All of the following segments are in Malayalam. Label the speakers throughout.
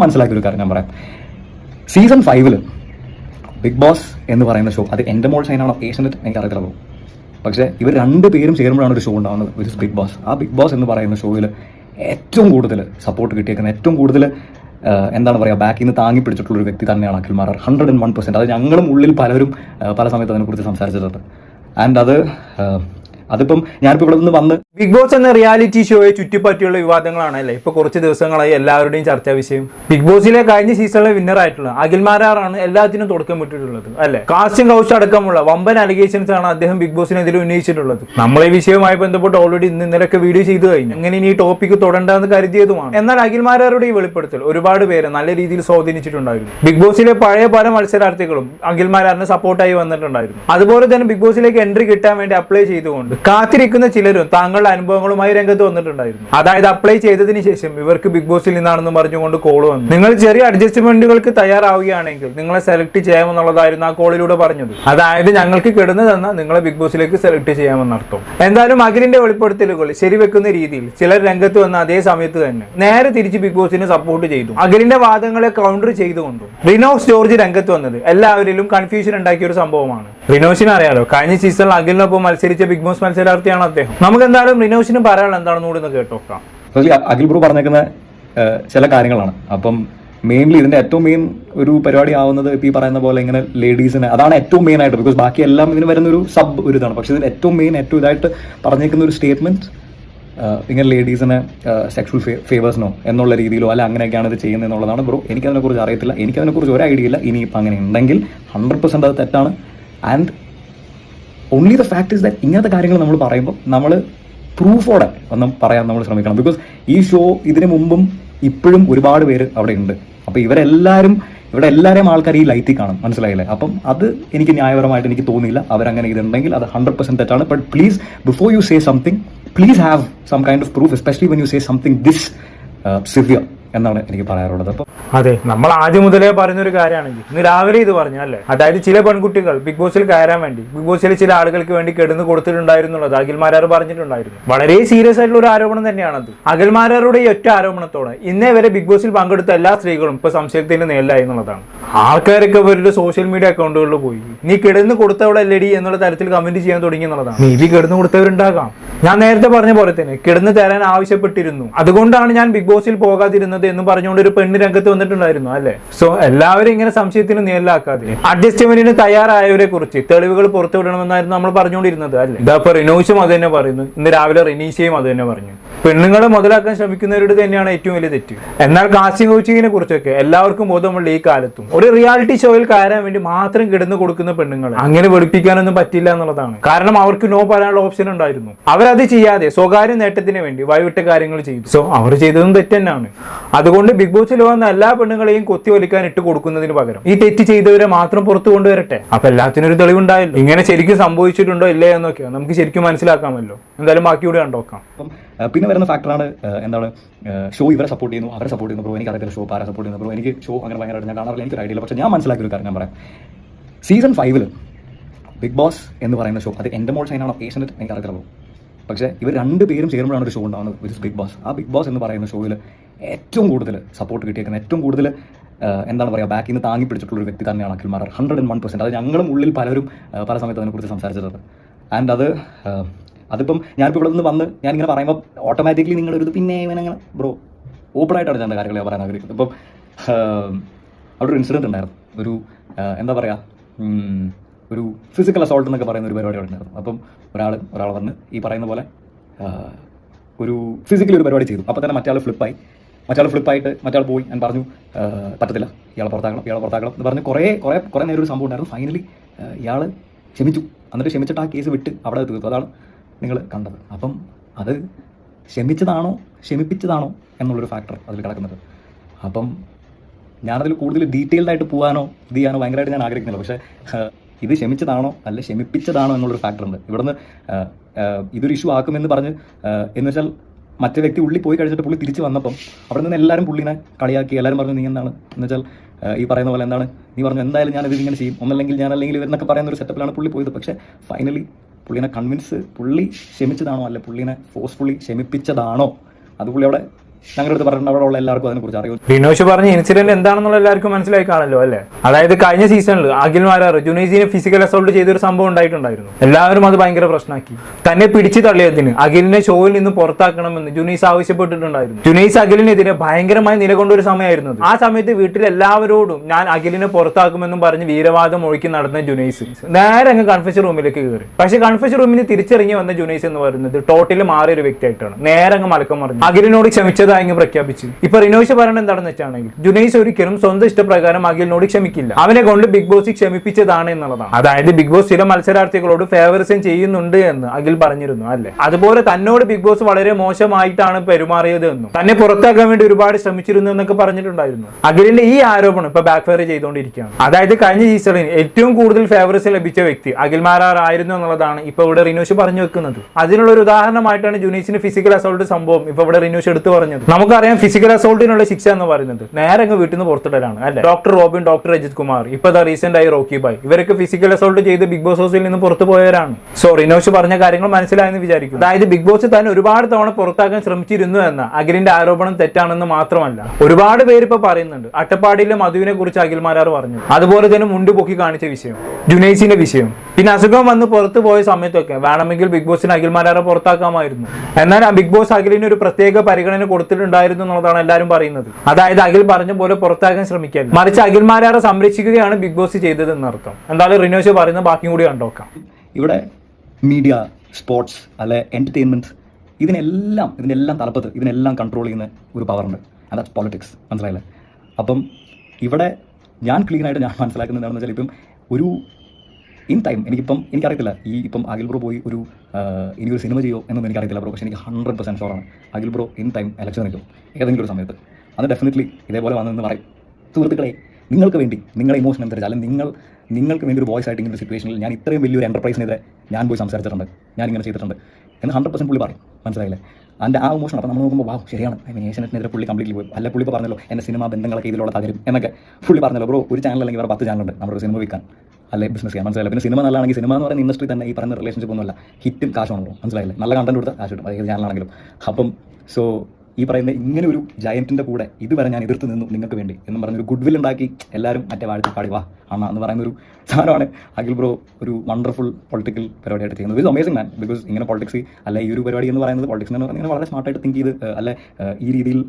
Speaker 1: മനസ്സിലാക്കിയ ഒരു കാര്യം ഞാൻ പറയാം. സീസൺ ഫൈവിൽ ബിഗ് ബോസ് എന്ന് പറയുന്ന ഷോ അത് എന്റെ മോൾ ഷൈനാണോ ഏഷ്യനെറ്റ് എനിക്ക് അറിയത്തില്ല പക്ഷേ ഇവർ രണ്ട് പേരും ചേരുമ്പോഴാണ് ഒരു ഷോ ഉണ്ടാകുന്നത് വിച്ച് ഇസ് ബിഗ് ബോസ് ആ ബിഗ് ബോസ് എന്ന് പറയുന്ന ഷോയിൽ ഏറ്റവും കൂടുതൽ സപ്പോർട്ട് കിട്ടിയേക്കുന്ന ഏറ്റവും കൂടുതൽ എന്താണ് പറയുക ബാക്കിൽ നിന്ന് താങ്ങി പിടിച്ചിട്ടുള്ള ഒരു വ്യക്തി തന്നെയാണ് Akhil Marar. Hundred and one percent അത് ഞങ്ങളും ഉള്ളിൽ പലരും പല സമയത്ത് അതിനെക്കുറിച്ച് സംസാരിച്ചിട്ടുണ്ട്. ആൻഡ് അത് അതിപ്പം ഞാനിപ്പോൾ ഇവിടെ നിന്ന് വന്ന്
Speaker 2: ബിഗ് ബോസ് എന്ന റിയാലിറ്റി ഷോയെ ചുറ്റിപ്പറ്റിയുള്ള വിവാദങ്ങളാണ് അല്ലേ? ഇപ്പൊ കുറച്ച് ദിവസങ്ങളായി എല്ലാവരുടെയും ചർച്ചാ വിഷയം. ബിഗ് ബോസിലെ കഴിഞ്ഞ സീസണിലെ വിന്നർ ആയിട്ടുള്ള അഖിൽമാരാറാണ് എല്ലാത്തിനും തുടക്കം വിട്ടിട്ടുള്ളത് അല്ലെ? കാസ്റ്റിംഗ് കൗച്ച് അടക്കമുള്ള വമ്പൻ അലിഗേഷൻസ് ആണ് അദ്ദേഹം ബിഗ് ബോസിനെതിരെ ഉന്നയിച്ചിട്ടുള്ളത്. നമ്മളെ വിഷയവുമായി ബന്ധപ്പെട്ട് ഓൾറെഡി ഇന്ന് ഇന്നലെയൊക്കെ വീഡിയോ ചെയ്തു കഴിഞ്ഞു. അങ്ങനെ ഇനി ഈ ടോപ്പിക്ക് തുടരണ്ടെന്ന് കരുതിയതുമാണ്. എന്നാൽ അഖിൽമാരാരുടെ ഈ വെളിപ്പെടുത്തൽ ഒരുപാട് പേരെ നല്ല രീതിയിൽ സ്വാധീനിച്ചിട്ടുണ്ടായിരുന്നു. ബിഗ് ബോസിലെ പഴയ പല മത്സരാർത്ഥികളും അഖിൽമാരാറിന് സപ്പോർട്ടായി വന്നിട്ടുണ്ടായിരുന്നു. അതുപോലെ തന്നെ ബിഗ് ബോസിലേക്ക് എൻട്രി കിട്ടാൻ വേണ്ടി അപ്ലൈ ചെയ്തുകൊണ്ട് കാത്തിരിക്കുന്ന ചിലരും താങ്കളുടെ അനുഭവങ്ങളുമായി രംഗത്ത് വന്നിട്ടുണ്ടായിരുന്നു. അതായത് അപ്ലൈ ചെയ്തതിന് ശേഷം ഇവർക്ക് ബിഗ് ബോസിൽ നിന്നാണെന്ന് പറഞ്ഞുകൊണ്ട് കോൾ വന്നു. നിങ്ങൾ ചെറിയ അഡ്ജസ്റ്റ്മെന്റുകൾക്ക് തയ്യാറാവുകയാണെങ്കിൽ നിങ്ങളെ സെലക്ട് ചെയ്യാമെന്നുള്ളതായിരുന്നു ആ കോളിലൂടെ പറഞ്ഞത്. അതായത് ഞങ്ങൾക്ക് കിടന്നു തന്ന നിങ്ങളെ ബിഗ് ബോസിലേക്ക് സെലക്ട് ചെയ്യാമെന്നർത്ഥം. എന്തായാലും അഖിലിന്റെ വെളിപ്പെടുത്തലുകൾ ശരിവെക്കുന്ന രീതിയിൽ ചിലർ രംഗത്ത് വന്ന അതേ സമയത്ത് തന്നെ നേരെ തിരിച്ച് ബിഗ് ബോസിനെ സപ്പോർട്ട് ചെയ്തു. അഖിലിന്റെ വാദങ്ങളെ കൗണ്ടർ ചെയ്തുകൊണ്ടും റിനോസ് ജോർജ് രംഗത്ത് വന്നത് എല്ലാവരിലും കൺഫ്യൂഷൻ ഉണ്ടാക്കിയ ഒരു സംഭവമാണ്. റിനോഷിനെ അറിയാലോ കഴിഞ്ഞ സീസണിൽ അഖിലിനൊപ്പം മത്സരിച്ച ബിഗ് ബോസ് മത്സരാർത്ഥിയാണ് അദ്ദേഹം. നമുക്ക് എന്തായാലും റിനോഷിന് പറയാനുള്ള എന്താണെന്ന് കൂടി ഒന്ന് കേട്ടോക്കാം.
Speaker 1: അഖിൽ ബ്രു പറഞ്ഞേക്കുന്ന ചില കാര്യങ്ങളാണ്. അപ്പം മെയിൻലി ഇതിന്റെ ഏറ്റവും മെയിൻ ഒരു പരിപാടി ആവുന്നത് ഇപ്പൊ ഈ പറയുന്ന പോലെ ഇങ്ങനെ ലേഡീസിന് അതാണ് ഏറ്റവും മെയിൻ ആയിട്ട് ബിക്കോസ് ബാക്കി എല്ലാം ഇതിന് വരുന്ന ഒരു സബ് ഒരു ഇതാണ്. പക്ഷെ ഇതിന് ഏറ്റവും മെയിൻ ഏറ്റവും ഇതായിട്ട് പറഞ്ഞേക്കുന്ന ഒരു സ്റ്റേറ്റ്മെന്റ് ഇങ്ങനെ ലേഡീസിന് സെക്ഷൽ ഫേവേഴ്സിനോ എന്നുള്ള രീതിയിലോ അല്ല അങ്ങനെയൊക്കെയാണ് ഇത് ചെയ്യുന്നത് എന്നുള്ളതാണ് ബ്രോ. എനിക്കതിനെക്കുറിച്ച് അറിയത്തില്ല. എനിക്കതിനെക്കുറിച്ച് ഒരു ഐഡിയ ഇല്ല. ഇനിയിപ്പോൾ അങ്ങനെ ഉണ്ടെങ്കിൽ ഹൺഡ്രഡ് പെർസെന്റ് അത് തെറ്റാണ്. And only the fact is that ഇങ്ങനത്തെ കാര്യങ്ങൾ നമ്മൾ പറയുമ്പോൾ നമ്മൾ പ്രൂഫോടെ ഒന്നും പറയാൻ നമ്മൾ ശ്രമിക്കണം. ബിക്കോസ് ഈ ഷോ ഇതിനു മുമ്പും ഇപ്പോഴും ഒരുപാട് പേര് അവിടെ ഉണ്ട്. അപ്പോൾ ഇവരെല്ലാവരും ഇവിടെ എല്ലാവരെയും ആൾക്കാർ ഈ ലൈറ്റിൽ കാണും. മനസ്സിലായില്ലേ? അപ്പം അത് എനിക്ക് ന്യായപരമായിട്ട് എനിക്ക് തോന്നിയില്ല. അവരങ്ങനെ ഇതുണ്ടെങ്കിൽ അത് ഹൺഡ്രഡ് പെർസെന്റ് തെറ്റാണ്. But please before you say something please have some kind of proof especially when you say something this severe എന്നാണ് എനിക്ക് പറയാറുള്ളത്. അപ്പോൾ
Speaker 2: അതെ നമ്മൾ ആദ്യം മുതലേ പറഞ്ഞൊരു കാര്യമാണെങ്കിൽ ഇന്ന് രാവിലെ ഇത് പറഞ്ഞു അല്ലേ? അതായത് ചില പെൺകുട്ടികൾ ബിഗ് ബോസിൽ കയറാൻ വേണ്ടി ബിഗ് ബോസിലെ ചില ആളുകൾക്ക് വേണ്ടി കെടുന്ന് കൊടുത്തിട്ടുണ്ടായിരുന്നുള്ളത് അഖിൽമാരാർ പറഞ്ഞിട്ടുണ്ടായിരുന്നു. വളരെ സീരിയസ് ആയിട്ടുള്ള ഒരു ആരോപണം തന്നെയാണത്. അഖിൽമാരാരുടെ ഈ ഒറ്റ ആരോപണത്തോടെ ഇന്നേ വരെ ബിഗ് ബോസിൽ പങ്കെടുത്ത എല്ലാ സ്ത്രീകളും ഇപ്പൊ സംശയത്തിന്റെ നേരിലായി എന്നുള്ളതാണ്. ആൾക്കാരൊക്കെ അവരുടെ സോഷ്യൽ മീഡിയ അക്കൗണ്ടുകളിൽ പോയി. നീ കിടന്ന് കൊടുത്തവളല്ലടി എന്നുള്ള തരത്തിൽ കമന്റ് ചെയ്യാൻ തുടങ്ങി എന്നുള്ളതാണ്. മേ ബി കിടന്ന് കൊടുത്തവരുണ്ടാകാം. ഞാൻ നേരത്തെ പറഞ്ഞ പോലെ തന്നെ കിടന്ന് തരാൻ ആവശ്യപ്പെട്ടിരുന്നു. അതുകൊണ്ടാണ് ഞാൻ ബിഗ് ബോസിൽ പോകാതിരുന്നത് എന്ന് പറഞ്ഞുകൊണ്ട് ഒരു പെണ്ണ് രംഗത്ത് വന്നിട്ടുണ്ടായിരുന്നു അല്ലെ? സോ എല്ലാവരും ഇങ്ങനെ സംശയത്തിന് നേരിലാക്കാതെ അഡ്ജസ്റ്റ്മെന്റിന് തയ്യാറായവരെ കുറിച്ച് തെളിവുകൾ പുറത്തുവിടണമെന്നായിരുന്നു നമ്മൾ പറഞ്ഞുകൊണ്ടിരുന്നത് അല്ലെ? ഇതപ്പോ റിനോഷും അത് തന്നെ പറയുന്നു. ഇന്ന് രാവിലെ റിനീഷയും അത് തന്നെ പറഞ്ഞു. പെണ്ണുങ്ങളെ മുതലാക്കാൻ ശ്രമിക്കുന്നവരോട് തന്നെയാണ് ഏറ്റവും വലിയ തെറ്റ്. എന്നാൽ കാസ്റ്റിംഗ് കോച്ചിങ്ങിനെ കുറിച്ചൊക്കെ എല്ലാവർക്കും ബോധമുള്ള ഈ കാലത്തും ഒരു റിയാലിറ്റി ഷോയിൽ കയറാൻ വേണ്ടി മാത്രം കിടന്നു കൊടുക്കുന്ന പെണ്ണുങ്ങൾ അങ്ങനെ വെളുപ്പിക്കാനൊന്നും പറ്റില്ല എന്നുള്ളതാണ്. കാരണം അവർക്ക് നോ പറയാനുള്ള ഓപ്ഷൻ ഉണ്ടായിരുന്നു. അവരത് ചെയ്യാതെ സ്വകാര്യ നേട്ടത്തിന് വേണ്ടി വൈവിട്ട കാര്യങ്ങൾ ചെയ്തു. സോ അവർ ചെയ്തതും തെറ്റ് തന്നെയാണ് അതുകൊണ്ട് ബിഗ് ബോസിൽ വന്ന എല്ലാ പെണ്ണുങ്ങളെയും കൊത്തി വലിക്കാൻ ഇട്ട് കൊടുക്കുന്നതിന് പകരം ഈ തെറ്റ് ചെയ്തവരെ മാത്രം പുറത്തു കൊണ്ടുവരട്ടെ? അപ്പൊ എല്ലാത്തിനും ഒരു തെളിവുണ്ടായല്ലോ. ഇങ്ങനെ ശരിക്കും സംഭവിച്ചിട്ടുണ്ടോ ഇല്ലേ എന്നൊക്കെയോ? നമുക്ക് ശരിക്കും മനസ്സിലാക്കാമല്ലോ. എന്തായാലും ബാക്കി കൂടി കണ്ടോക്കാം
Speaker 1: പിന്നെ വരുന്ന ഫാക്ടറാണ് എന്താണ് ഷോ ഇവരെ സപ്പോർട്ട് ചെയ്യുന്നു അവരെ സപ്പോർട്ട് ചെയ്യുന്നു ബ്രോ എനിക്ക് അറിയത്തില്ല ഷോ ആരെ സപ്പോർട്ട് ചെയ്യുന്നു ബ്രോ എനിക്ക് ഷോ അങ്ങനെ ഭയങ്കരമായിട്ട് ഞാൻ കാണാറില്ല. എനിക്ക് ഐഡിയ പക്ഷെ ഞാൻ മനസ്സിലാക്കിയ ഒരു കാര്യം ഞാൻ പറയാം. സീസൺ ഫൈവിൽ ബിഗ് ബോസ് എന്ന് പറയുന്ന ഷോ അത് എന്റെ മോൾ സൈനാണോ ഏഷ്യനെറ്റ് എനിക്ക് അറിയത്തില്ല പക്ഷേ ഇവർ രണ്ട് പേരും ചേരുമ്പോഴാണ് ഒരു ഷോ ഉണ്ടാകുന്നത് ബിഗ് ബോസ് ആ ബിഗ് ബോസ് എന്ന് പറയുന്ന ഷോയിൽ ഏറ്റവും കൂടുതൽ സപ്പോർട്ട് കിട്ടിയേക്കുന്ന ഏറ്റവും കൂടുതൽ എന്താണ് പറയുക ബാക്കിൽ നിന്ന് താങ്ങി പിടിച്ചിട്ടുള്ള ഒരു വ്യക്തി തന്നെയാണ് Akhil Marar hundred and one percent അത് ഞങ്ങളും ഉള്ളിൽ പലരും പല സമയത്ത് അതിനെക്കുറിച്ച് സംസാരിച്ചിട്ടുണ്ട്. ആൻഡ് അത് അതിപ്പം ഞാനിപ്പോൾ ഇവിടെ നിന്ന് വന്ന് ഞാനിങ്ങനെ പറയുമ്പോൾ ഓട്ടോമാറ്റിക്കലി നിങ്ങളുടെ ഒരു പിന്നെ ഇവനങ്ങനെ ബ്രോ ഓപ്പണായിട്ടാണ് ഞാൻ കാര്യങ്ങൾ ഞാൻ പറയാൻ ആഗ്രഹിക്കുന്നത്. ഇപ്പം അവിടെ ഒരു ഇൻസിഡന്റ് ഉണ്ടായിരുന്നു. ഒരു എന്താ പറയുക ഒരു ഫിസിക്കൽ അസോൾട്ട് എന്നൊക്കെ പറയുന്ന ഒരു പരിപാടി അവിടെ ഉണ്ടായിരുന്നു. അപ്പം ഒരാൾ ഒരാൾ വന്ന് ഈ പറയുന്ന പോലെ ഒരു ഫിസിക്കലി ഒരു പരിപാടി ചെയ്തു. അപ്പോൾ തന്നെ മറ്റേ ആൾ ഫ്ലിപ്പായി മറ്റാൾ ഫ്ലിപ്പായിട്ട് മറ്റാൾ പോയി. ഞാൻ പറഞ്ഞു പറ്റത്തില്ല. ഇയാളെ പുറത്താക്കണം ഇയാളെ പുറത്താക്കണം. എന്ന് പറഞ്ഞ് കുറേ കുറേ കുറേ നേരം ഒരു സംഭവം ഉണ്ടായിരുന്നു. ഫൈനലി ഇയാൾ ക്ഷമിച്ചു. എന്നിട്ട് ക്ഷമിച്ചിട്ട് ആ കേസ് വിട്ട് അവിടെ തീർത്തു അതാണ് നിങ്ങൾ കണ്ടത്. അപ്പം അത് ക്ഷമിച്ചതാണോ ക്ഷമിപ്പിച്ചതാണോ എന്നുള്ളൊരു ഫാക്ടർ അതിൽ കിടക്കുന്നത്. അപ്പം ഞാനതിൽ കൂടുതൽ ഡീറ്റെയിൽഡ് ആയിട്ട് പോകാനോ ഇത് ചെയ്യാനോ ഭയങ്കരമായിട്ട് ഞാൻ ആഗ്രഹിക്കുന്നില്ല. പക്ഷേ ഇത് ക്ഷമിച്ചതാണോ അല്ല ക്ഷമിപ്പിച്ചതാണോ എന്നുള്ളൊരു ഫാക്ടർ ഉണ്ട്. ഇവിടുന്ന് ഇതൊരു ഇഷ്യൂ ആക്കുമെന്ന് പറഞ്ഞ് എന്ന് വെച്ചാൽ മറ്റേ വ്യക്തി ഉള്ളി പോയി കഴിച്ചിട്ട് പുള്ളി തിരിച്ച് വന്നപ്പം അവിടെ നിന്ന് എല്ലാവരും പുള്ളിനെ കളിയാക്കി. എല്ലാവരും പറഞ്ഞു നീ എന്താണ്? എന്ന് വെച്ചാൽ ഈ പറയുന്ന പോലെ എന്താണ് നീ പറഞ്ഞു എന്തായാലും ഞാൻ ഇത് ഇങ്ങനെ ചെയ്യും. ഒന്നല്ലെങ്കിൽ ഞാൻ അല്ലെങ്കിൽ ഇവരെന്നൊക്കെ പറയുന്ന ഒരു സെറ്റപ്പിലാണ് പുള്ളി പോയത്. പക്ഷേ ഫൈനലി പുള്ളിനെ കൺവിൻസ് പുള്ളി ക്ഷമിച്ചതാണോ? അല്ല പുള്ളിനെ ഫോഴ്സ്ഫുള്ളി ക്ഷമിപ്പിച്ചതാണോ? അത് പുള്ളി അവിടെ പറഞ്ഞിട്ടുണ്ട്. അവിടെ ഉള്ള എല്ലാവർക്കും അതിനെക്കുറിച്ച്
Speaker 2: പറഞ്ഞ ഇൻസിഡന്റ് എന്താണെന്നുള്ള എല്ലാവർക്കും മനസ്സിലായി കാണല്ലോ അല്ലേ? അതായത് കഴിഞ്ഞ സീസണിൽ അഖിൽ മാരാർ ജുനൈസിനെ ഫിസിക്കൽ അസോൾട്ട് ചെയ്തൊരു സംഭവം ഉണ്ടായിട്ടുണ്ടായിരുന്നു. എല്ലാവരും അത് ഭയങ്കര പ്രശ്നമാക്കി. തന്നെ പിടിച്ചു തള്ളിയതിന് അഖിലിനെ ഷോയിൽ നിന്ന് പുറത്താക്കണമെന്ന് ജുനൈസ് ആവശ്യപ്പെട്ടിട്ടുണ്ടായിരുന്നു. ജുനൈസ് അഖിലിനെതിരെ ഭയങ്കരമായി നിലകൊണ്ട ഒരു സമയമായിരുന്നു ആ സമയത്ത് വീട്ടിൽ എല്ലാവരോടും ഞാൻ അഖിലിനെ പുറത്താക്കുമെന്നും പറഞ്ഞ് വീരവാദം ഒഴുക്കി നടന്ന ജുനൈസ്. നേരെ അങ്ങ് കൺഫ്യൂഷൻ റൂമിലേക്ക് കയറി. പക്ഷെ കൺഫ്യൂഷൻ റൂമിൽ തിരിച്ചറിഞ്ഞു വന്ന ജുനൈസ് എന്ന് പറയുന്നത് ടോട്ടലി മാറിയ ഒരു വ്യക്തിയായിട്ടാണ്. നേരെ അങ്ങ് മലക്കം മറിഞ്ഞു. അഖിലിനോട് അങ്ങ് പ്രഖ്യാപിച്ചു. ഇപ്പൊ റിനോഷ് പറയുന്നത് എന്താണെന്ന് വെച്ചാണെങ്കിൽ ജുനൈസ് ഒരിക്കലും സ്വന്തം ഇഷ്ടപ്രകാരം അഖിലിനോട് ക്ഷമിക്കില്ല. അവനെ കൊണ്ട് ബിഗ് ബോസ് ക്ഷമിപ്പിച്ചതാണ് എന്നുള്ളതാണ്. അതായത് ബിഗ് ബോസ് ചില മത്സരാർത്ഥികളോട് ഫേവറിസം ചെയ്യുന്നുണ്ട് എന്ന് അഖിൽ പറഞ്ഞിരുന്നു അല്ലെ? അതുപോലെ തന്നോട് ബിഗ് ബോസ് വളരെ മോശമായിട്ടാണ് പെരുമാറിയത് എന്നും തന്നെ പുറത്താക്കാൻ വേണ്ടി ഒരുപാട് ശ്രമിച്ചിരുന്നു എന്നൊക്കെ പറഞ്ഞിട്ടുണ്ടായിരുന്നു. അഖിലിന്റെ ഈ ആരോപണം ഇപ്പൊ ബാക്ക് ഫയർ ചെയ്തുകൊണ്ടിരിക്കുകയാണ്. അതായത് കഴിഞ്ഞ സീസണിൽ ഏറ്റവും കൂടുതൽ ഫേവറിസ് ലഭിച്ച വ്യക്തി അഖിൽ മാരാർ ആയിരുന്നു എന്നുള്ളതാണ് ഇപ്പൊ ഇവിടെ റിനോഷ് പറഞ്ഞു വെക്കുന്നത്. അതിനുള്ള ഒരു ഉദാഹരണമായിട്ടാണ് ജുനീസിന് ഫിസിക്കൽ അസോൾട്ട് സംഭവം ഇപ്പൊ ഇവിടെ റിനോഷ് എടുത്തു പറഞ്ഞത്. നമുക്കറിയാം ഫിസിക്കൽ അസോൾട്ടിനുള്ള ശിക്ഷ എന്ന് പറയുന്നത്. നേരെ അങ്ങ് വീട്ടിൽ നിന്ന് പുറത്തിടലാണ് അല്ലെ? ഡോക്ടർ റോബിൻ ഡോക്ടർ അജിത് കുമാർ ഇപ്പൊ റീസെന്റ് ആയി റോക്കി ബായ്. ഇവരൊക്കെ ഫിസിക്കൽ അസോൾട്ട് ചെയ്ത് ബിഗ് ബോസ് ഹൗസിൽ നിന്ന് പുറത്തു പോയവരാണ് സോ റിനോഷ് പറഞ്ഞ കാര്യങ്ങൾ മനസ്സിലായെന്ന് വിചാരിക്കും അതായത് ബിഗ് ബോസ് താൻ ഒരുപാട് തവണ പുറത്താക്കാൻ ശ്രമിച്ചിരുന്നു എന്ന അഖിലിന്റെ ആരോപണം തെറ്റാണെന്ന് മാത്രമല്ല ഒരുപാട് പേര് ഇപ്പൊ പറയുന്നുണ്ട്. അട്ടപ്പാടിയിലെ മധുവിനെ കുറിച്ച് അഖിൽമാരാർ പറഞ്ഞു. അതുപോലെ തന്നെ മുണ്ട് പൊക്കി കാണിച്ച വിഷയം ജുനൈസിന്റെ വിഷയം. പിന്നെ അസുഖം വന്ന് പുറത്തു പോയ സമയത്തൊക്കെ വേണമെങ്കിൽ ബിഗ് ബോസിന് അഖിൽമാരാറെ പുറത്താക്കാമായിരുന്നു. എന്നാൽ ബിഗ് ബോസ് അഖിലിന് ഒരു പ്രത്യേക പരിഗണന കൊടുത്തിട്ടുണ്ടായിരുന്നു എന്നുള്ളതാണ് എല്ലാവരും പറയുന്നത്. അതായത് അഖിൽ പറഞ്ഞ പോലെ പുറത്താക്കാൻ ശ്രമിക്കല്ല മറിച്ച് അഖിൽ മാരാറെ സംരക്ഷിക്കുകയാണ് ബിഗ് ബോസ് ചെയ്തത് എന്നർത്ഥം എന്തായാലും റിനോഷ് പറയുന്ന ബാക്കിയും കൂടി കണ്ടോക്കാം
Speaker 1: ഇവിടെ മീഡിയ സ്പോർട്സ് അല്ലെ എന്റർടൈൻമെന്റ് ഇതിനെല്ലാം ഇതിനെല്ലാം തലപ്പത്ത് ഇതിനെല്ലാം കൺട്രോൾ ചെയ്യുന്ന ഒരു പവറുണ്ട് ദാറ്റ്സ് പൊളിറ്റിക്സ് മനസ്സിലായില്ലേ? അപ്പം ഇവിടെ ഞാൻ ക്ലീൻ ആയിട്ട് ഞാൻ മനസ്സിലാക്കുന്നത് എന്താണെന്ന് വെച്ചാൽ ഇപ്പം ഒരു ഇൻ ടൈം എനിക്കിപ്പം എനിക്കറിയത്തില്ല ഈ ഇപ്പം അഖിൽ ബ്രോ പോയി ഒരു ഇനി ഒരു സിനിമ ചെയ്യോ എന്നൊന്നും എനിക്കറിയത്തില്ല ബ്രോ. പക്ഷേ എനിക്ക് hundred percent ഷോറാണ് Akhil bro in time election നിൽക്കും ഏതെങ്കിലും ഒരു സമയത്ത്. അത് ഡെഫിനറ്റ്ലി ഇതേപോലെ വന്നതെന്ന് പറയും. സുഹൃത്തുക്കളെ നിങ്ങൾക്ക് വേണ്ടി നിങ്ങളുടെ ഇമോഷൻ അനുസരിച്ച് അല്ലെങ്കിൽ നിങ്ങൾ നിങ്ങൾക്ക് വേണ്ടി ഒരു വോയിസ് ആയിട്ട് ഇങ്ങനെ സിറ്റുവേഷനിൽ ഞാൻ ഇത്രയും വലിയൊരു എന്റർപ്രൈസിനെതിരെ ഞാൻ പോയി സംസാരിച്ചിട്ടുണ്ട്. ഞാൻ ഇങ്ങനെ ചെയ്തിട്ടുണ്ട്. എന്ന് ഹൺഡ്രഡ് പെർസെന്റ് പുള്ളി പറയും. മനസ്സിലായില്ലേ? അതിന്റെ ആ ഇമോഷൻ അപ്പോൾ നമ്മൾ നോക്കുമ്പോൾ വാ ശരിയാണ്. ഐ മീൻ ഏഷ്യനെറ്റിനെതിരെ പുള്ളി കംപ്ലീറ്റ്ലി പോയി. അല്ല പുള്ളി പറഞ്ഞല്ലോ എന്റെ സിനിമ ബന്ധങ്ങളൊക്കെ ഇതിലുള്ള തകരും എന്നൊക്കെ പുള്ളി പറഞ്ഞല്ലോ. ബ്രോ ഒരു ചാനൽ അല്ലെങ്കിൽ വേറെ പത്ത് ചാനലുണ്ട് നമ്മുടെ സിനിമ വിൽക്കാൻ അല്ലെ ബിസിനസ് ചെയ്യാൻ മനസ്സിലായില്ല? പിന്നെ സിനിമ നല്ലതാണെങ്കിൽ സിനിമ എന്ന് പറയുന്ന ഇൻഡസ്ട്രി തന്നെ ഈ പറയുന്ന റിലേഷൻഷിപ്പ് ഒന്നുമല്ല. ഹിറ്റും കാശാണല്ലോ. മനസ്സിലായില്ലേ? നല്ല കണ്ടന്റ് കൊടുത്താൽ കാശ് കിട്ടും. അതായത് ചാനലാണെങ്കിലും അപ്പം സോ ഈ പറയുന്ന ഇങ്ങനെ ഒരു ജയന്റിന്റെ കൂടെ ഇതുവരെ ഞാൻ എതിർത്ത് നിന്നു നിങ്ങൾക്ക് വേണ്ടി പറഞ്ഞ ഒരു ഗുഡ് വിൽ ഉണ്ടാക്കി എല്ലാവരും മറ്റേ വാഴ്ത്തി പാടി വാ. അണ്ണ എന്ന് പറയുന്ന ഒരു സാധനമാണ് അഖിൽ ബ്രോ ഒരു വണ്ടർഫുൾ പൊളിറ്റിക്കൽ പരിപാടിയായിട്ട് ചെയ്യുന്നത്. ഇത് അമേസിംഗ് മാൻ ബിക്കോസ് ഇങ്ങനെ പൊളിറ്റിക്സ് അല്ല ഈ ഒരു പരിപാടി എന്ന് പറയുന്നത് പൊളിറ്റിക്സ് എന്ന് പറഞ്ഞാൽ വളരെ സ്മാർട്ടായിട്ട് തിങ്ക് ചെയ്ത് അല്ലെ ഈ രീതിയിൽ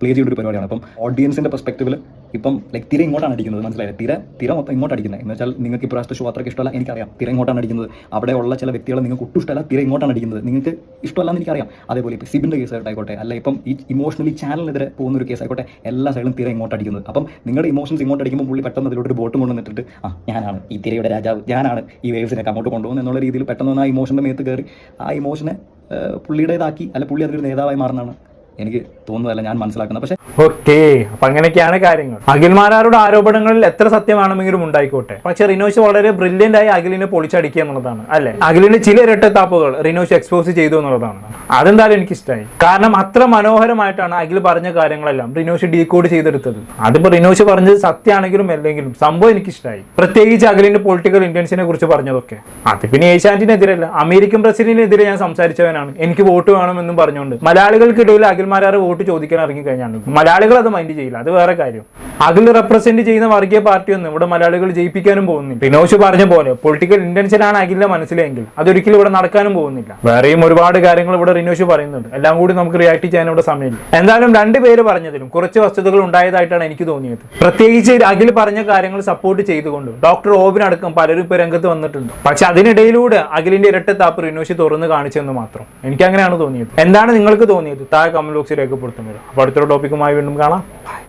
Speaker 1: പ്ലേ ചെയ്യേണ്ട ഒരു പരിപാടിയാണ്. അപ്പം ഓഡിയൻസിന്റെ പെർസ്പെക്റ്റീവിൽ ഇപ്പം ലൈക്ക് തിര ഇങ്ങോട്ടാണ് അടിക്കുന്നത് മനസ്സിലായില്ലേ? തിര തിര മൊത്തം ഇങ്ങോട്ട് അടിക്കുന്നത്. എന്ന് വെച്ചാൽ നിങ്ങൾക്ക് ഇപ്പോൾ ഷോ അത്രയ്ക്ക് ഇഷ്ടമല്ല എനിക്കറിയാം. തിര ഇങ്ങോട്ടാണ് അടിക്കുന്നത്. അവിടെയുള്ള ചില വ്യക്തികളെ നിങ്ങൾക്ക് ഒട്ടും ഇഷ്ടമല്ല തിര ഇങ്ങോട്ടാണ് അടിക്കുന്നത്. നിങ്ങൾക്ക് ഇഷ്ടമല്ല എന്ന് എനിക്കറിയാം. അതേപോലെ ഇപ്പോൾ സിബിന്റെ കേസ് ആയിക്കോട്ടെ അല്ല ഇപ്പം ഈ ഇമോഷണലി ചാനലിനെതിരെ പോകുന്ന ഒരു കേസ് ആയിക്കോട്ടെ എല്ലാ സൈഡിലും തിര ഇങ്ങോട്ട് അടിക്കുന്നത്. അപ്പം നിങ്ങളുടെ ഇമോഷൻസ് ഇങ്ങോട്ട് അടിക്കുമ്പോൾ പുള്ളി പെട്ടെന്ന് അതിലോട്ട് ബോട്ട് ബോട്ടും കൊണ്ടുവന്നിട്ട് ആ ഞാനാണ് ഈ തിരയുടെ രാജാവ് ഞാനാണ് ഈ വേവ്സിനെ അങ്ങോട്ട് കൊണ്ടുപോകുന്നത് എന്നുള്ള രീതിയിൽ പെട്ടെന്ന് ആ ഇമോഷന്റെ മേത്ത് കയറി ആ ഇമോഷനെ പുള്ളിയുടേതാക്കി അല്ല പുള്ളി അതിലൊരു നേതാവായി മാറുന്നതാണ് എനിക്ക് തോന്നുന്നതല്ല ഞാൻ മനസ്സിലാക്കുന്നത്. പക്ഷേ
Speaker 2: ഓക്കെ അപ്പൊ അങ്ങനെയൊക്കെയാണ് കാര്യങ്ങൾ. അഖിൽമാരാരുടെ ആരോപണങ്ങളിൽ എത്ര സത്യമാണെങ്കിലും ഉണ്ടായിക്കോട്ടെ. പക്ഷെ റിനോഷ് വളരെ ബ്രില്യന്റ് ആയി അഖിലിനെ പൊളിച്ചടിക്കുക എന്നുള്ളതാണ് അല്ലെ? അഖിലിന്റെ ചില ഇരട്ടത്താപ്പുകൾ റിനോഷ് എക്സ്പോസ് ചെയ്തു എന്നുള്ളതാണ്. അതെന്തായാലും എനിക്ക് ഇഷ്ടമായി കാരണം അത്ര മനോഹരമായിട്ടാണ് അഖിൽ പറഞ്ഞ കാര്യങ്ങളെല്ലാം റിനോഷ് ഡീകോഡ് ചെയ്തെടുത്തത്. അതിപ്പോ റിനോഷ് പറഞ്ഞത് സത്യമാണെങ്കിലും അല്ലെങ്കിലും സംഭവം എനിക്ക് ഇഷ്ടമായി പ്രത്യേകിച്ച് അഖിലിന്റെ പൊളിറ്റിക്കൽ ഇന്റൻസിനെ കുറിച്ച് പറഞ്ഞതൊക്കെ. അത് പിന്നെ ഏഷ്യാനെറ്റിനെതിരല്ല. അമേരിക്കൻ പ്രസിഡന്റിനെതിരെ ഞാൻ സംസാരിച്ചവനാണ്. എനിക്ക് വോട്ട് വേണമെന്നും പറഞ്ഞുകൊണ്ട്. മലയാളികൾക്കിടയിൽ അഖിൽമാരാറ് വോട്ട് ചോദിക്കാൻ ഇറങ്ങി കഴിഞ്ഞാണ്. മലയാളികൾ അത് മൈൻഡ് ചെയ്യില്ല. അത് വേറെ കാര്യം. അതിൽ റെപ്രസെന്റ് ചെയ്യുന്ന വർഗീയ പാർട്ടിയൊന്നും ഇവിടെ മലയാളികൾ ജയിപ്പിക്കാനും പോകുന്നില്ല. റിനോഷ് പറഞ്ഞ പോലെ പൊളിറ്റിക്കൽ ഇന്റൻഷൻ ആണ് അഖിലിന്റെ മനസ്സിലെങ്കിൽ അതൊരിക്കലും ഇവിടെ നടക്കാനും പോകുന്നില്ല. വേറെയും ഒരുപാട് കാര്യങ്ങൾ ഇവിടെ റിനോഷ് പറയുന്നുണ്ട്. എല്ലാം കൂടി നമുക്ക് റിയാക്ട് ചെയ്യാൻ ഇവിടെ സമയമില്ല. എന്തായാലും രണ്ടുപേര് പറഞ്ഞതിലും കുറച്ച് വസ്തുതകൾ ഉണ്ടായതായിട്ടാണ് എനിക്ക് തോന്നിയത്. പ്രത്യേകിച്ച് അഖിൽ പറഞ്ഞ കാര്യങ്ങൾ സപ്പോർട്ട് ചെയ്തുകൊണ്ട് ഡോക്ടർ ഓബിൻ അടക്കം പലരും ഇപ്പൊ രംഗത്ത് വന്നിട്ടുണ്ട്. പക്ഷെ അതിനിടയിലൂടെ അഖിലിന്റെ ഇരട്ടത്താപ്പ് റിനോഷ് തുറന്ന് കാണിച്ചെന്ന് മാത്രം എനിക്ക് അങ്ങനെയാണ് തോന്നിയത്. എന്താണ് നിങ്ങൾക്ക് തോന്നിയത്? താഴെ കമന്റ് ബോക്സിൽ രേഖപ്പെടുത്തുന്നത് അപ്പോൾ അടുത്തൊരു ടോപ്പിക്കുമായി വീണ്ടും കാണാം.